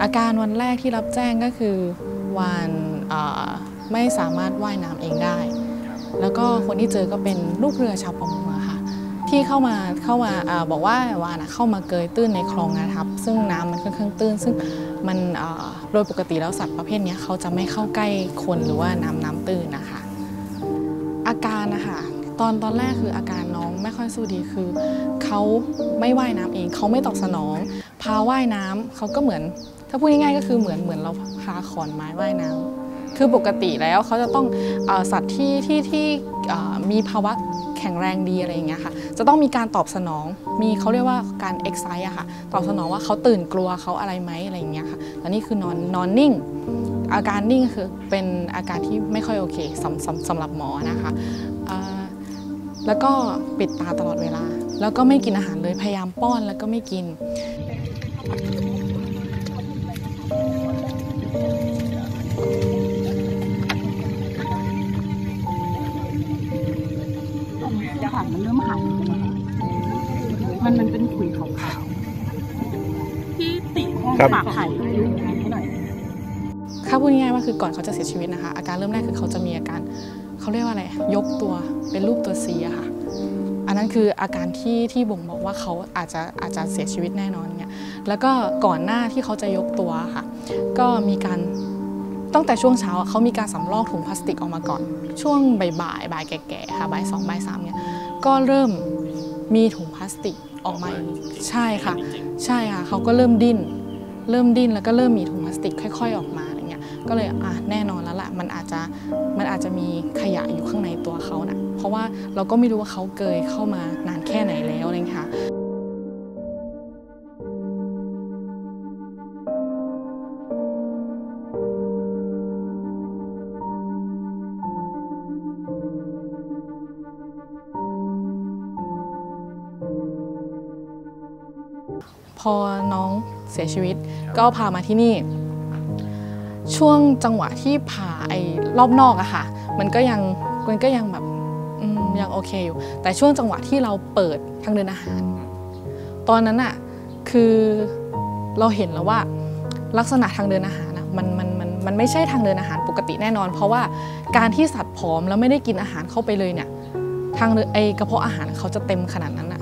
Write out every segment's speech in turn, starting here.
อาการวันแรกที่รับแจ้งก็คือวานไม่สามารถว่ายน้ำเองได้ แล้วก็คนที่เจอก็เป็นลูกเรือชาวประมงค่ะที่เข้ามาเข้ามาอบอกว่าวานเข้ามาเกยตื้นในคลองนาทับ ซึ่งน้ำมันค่อนข้างตื้น ซึ่งมันโดยปกติแล้วสัตว์ประเภทนี้เขาจะไม่เข้าใกล้คนหรือว่าน้ำน้ำตื้นนะคะ อาการนะคะตอนตอนแรกคืออาการน้องไม่ค่อยสู้ดีคือเขาไม่ว่ายน้ำเองเขาไม่ตอบสนอง พาว่ายน้ำเขาก็เหมือน ถ้าพูดง่ายๆก็คือเหมือนเหมือนเราพาขอนไม้ว่ายน้ำคือปกติแล้วเขาจะต้องอสัตว์ที่ที่ที่มีภาวะแข็งแรงดีอะไรอย่างเงี้ยค่ะ จะต้องมีการตอบสนอง มีเขาเรียกว่าการเอ็กไซอะค่ะ ตอบสนองว่าเขาตื่นกลัวเขาอะไรไหมอะไรอย่างเงี้ยค่ะแต่นี่คือนอนนอนนิ่ง อาการนิ่งคือเป็นอาการที่ไม่ค่อยโอเคสำสำสำหรับหมอนะคะแล้วก็ปิดตาตลอดเวลา แล้วก็ไม่กินอาหารเลย พยายามป้อนแล้วก็ไม่กิน จะหางมันเริ่มหายไปแล้วมันมันเป็นขุยขาวๆที่ติดห้องครับฝากไข่ดูให้หน่อยถ้าพูดง่ายๆว่าคือก่อนเขาจะเสียชีวิตนะคะ อาการเริ่มแรกคือเขาจะมีอาการเขาเรียกว่าอะไรยกตัวเป็นรูปตัวซีอะค่ะ อันนั้นคืออาการที่ที่บ่งบอกว่าเขาอาจจะอาจจะเสียชีวิตแน่นอนเนี่ยแล้วก็ก่อนหน้าที่เขาจะยกตัวค่ะ ก็มีการ ตั้งแต่ช่วงเช้าอะเขามีการสำรอกถุงพลาสติกออกมาก่อน ช่วงบ่ายๆบ่ายแก่ๆค่ะบ่ายสองบ่ายสามเนี่ยก็เริ่มมีถุงพลาสติกออกมาอีกใช่ค่ะ ใช่ค่ะเขาก็เริ่มดิ้น เริ่มดิ้นแล้วก็เริ่มมีถุงพลาสติกค่อย ๆ ออกมาอะไรเงี้ยก็เลยอะแน่นอนแล้วล่ะมันอาจจะมันอาจจะมีขยะอยู่ข้างในตัวเขานะเพราะว่าเราก็ไม่รู้ว่าเขาเกยเข้ามานานแค่ พอน้องเสียชีวิต ก็พามาที่นี่ ช่วงจังหวะที่ผ่าไอ้รอบนอกอะค่ะ มันก็ยังมันก็ยังแบบอืมยังโอเคอยู่ แต่ช่วงจังหวะที่เราเปิดทางเดินอาหาร ตอนนั้นอะคือเราเห็นแล้วว่าลักษณะทางเดินอาหารอะมันมันมันมันไม่ใช่ทางเดินอาหารปกติแน่นอน เพราะว่าการที่สัตว์ผอมแล้วไม่ได้กินอาหารเข้าไปเลยเนี่ยทางเดินไอกระเพาะอาหารเขาจะเต็มขนาดนั้นอะ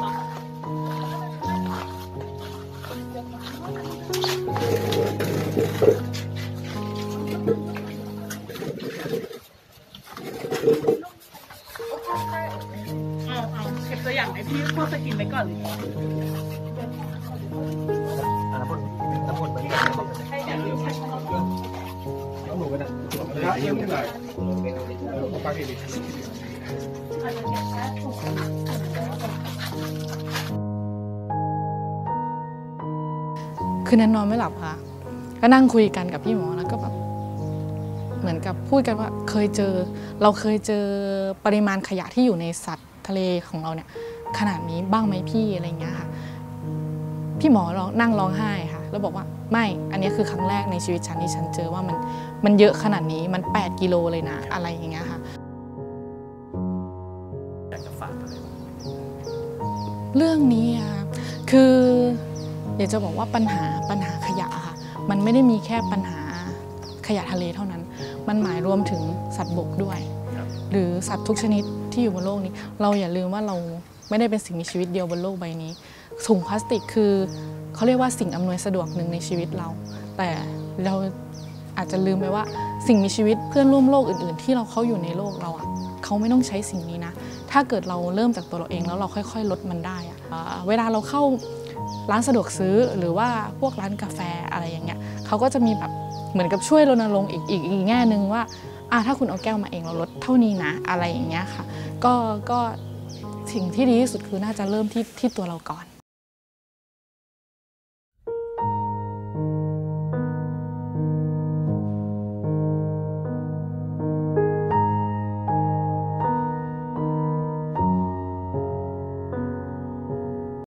คืนนั้นนอนไม่หลับค่ะ ก็นั่งคุยกันกับพี่หมอแล้วก็แบบเหมือนกับพูดกันว่าเคยเจอ เราเคยเจอปริมาณขยะที่อยู่ในสัตว์ทะเลของเราเนี่ย ขนาดนี้บ้างไหมพี่อะไรเงี้ยค่ะ พี่หมอร้องนั่งร้องไห้ค่ะ แล้วบอกว่าไม่อันนี้คือครั้งแรกในชีวิตฉันที่ฉันเจอว่ามันมันเยอะขนาดนี้มัน 8 กิโลเลยนะอะไรอย่างเงี้ยค่ะอยากจะฝากอะไรบ้างเรื่องนี้อะค่ะคืออยากจะบอกว่าปัญหาปัญหาขยะอะค่ะ มันไม่ได้มีแค่ปัญหาขยะทะเลเท่านั้น มันหมายรวมถึงสัตว์บกด้วยครับหรือสัตว์ทุกชนิดที่อยู่บนโลกนี้ เราอย่าลืมว่าเรา ไม่ได้เป็นสิ่งมีชีวิตเดียวบนโลกใบนี้ถุงพลาสติกคือเขาเรียกว่าสิ่งอำนวยสะดวกหนึ่งในชีวิตเรา แต่เราอาจจะลืมไปว่าสิ่งมีชีวิตเพื่อนร่วมโลกอื่น ๆ ที่เราเขาอยู่ในโลกเราอะเขาไม่ต้องใช้สิ่งนี้นะ ถ้าเกิดเราเริ่มจากตัวเราเองแล้วเราค่อย ๆ ลดมันได้อะอ่าเวลาเราเข้าร้านสะดวกซื้อหรือว่าพวกร้านกาแฟอะไรอย่างเงี้ยเขาก็จะมีแบบเหมือนกับช่วยรณรงค์อีกอีกอีกแง่หนึ่งว่าอะถ้าคุณเอาแก้วมาเองเราลดเท่านี้นะ อะไรอย่างเงี้ยค่ะ ก็ก็ สิ่งที่ดีที่สุดคือน่าจะเริ่มที่ที่ตัวเราก่อน